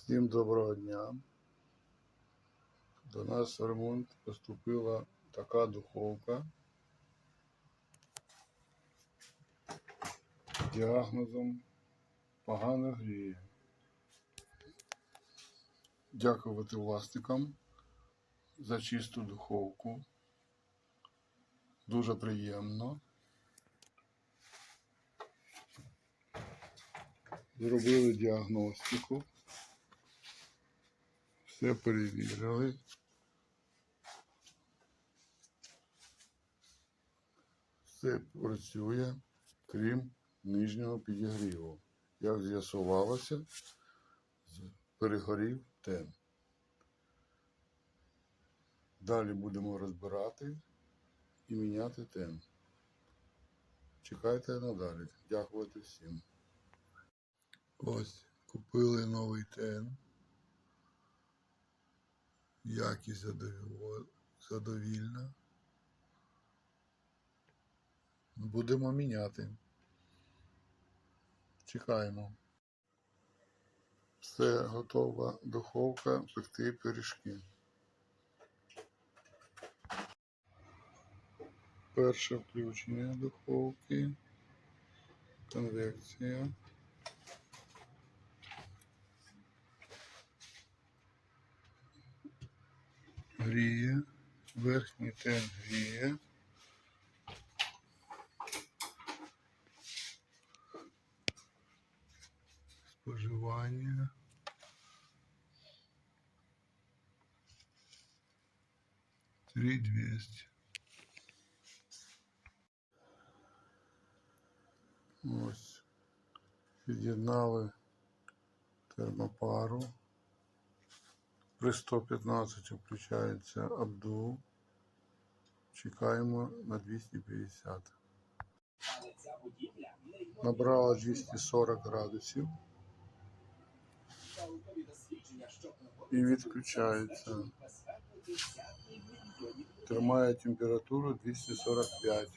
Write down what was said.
Всім доброго дня. До нас в ремонт поступила така духовка діагнозом погано гріє. Дякувати власникам за чисту духовку. Дуже приємно. Зробили діагностику. Все перевірили. Все працює, крім нижнього підігріву. Як з'ясувалося, перегорів тен. Далі будемо розбирати і міняти тен. Чекайте надалі. Дякувати всім. Ось купили новий тен. Якість задовільна. Будемо міняти. Чекаємо. Все готова духовка пекти пиріжки. Перше включення духовки. Конвекція. Гріє. Верхній тен гріє. Споживання. Три двісті. Ось. Під'єднали термопару. При 115 включається обдув. Чекаємо на 250. Набрала 240 градусів і відключається. Тримає температуру 245.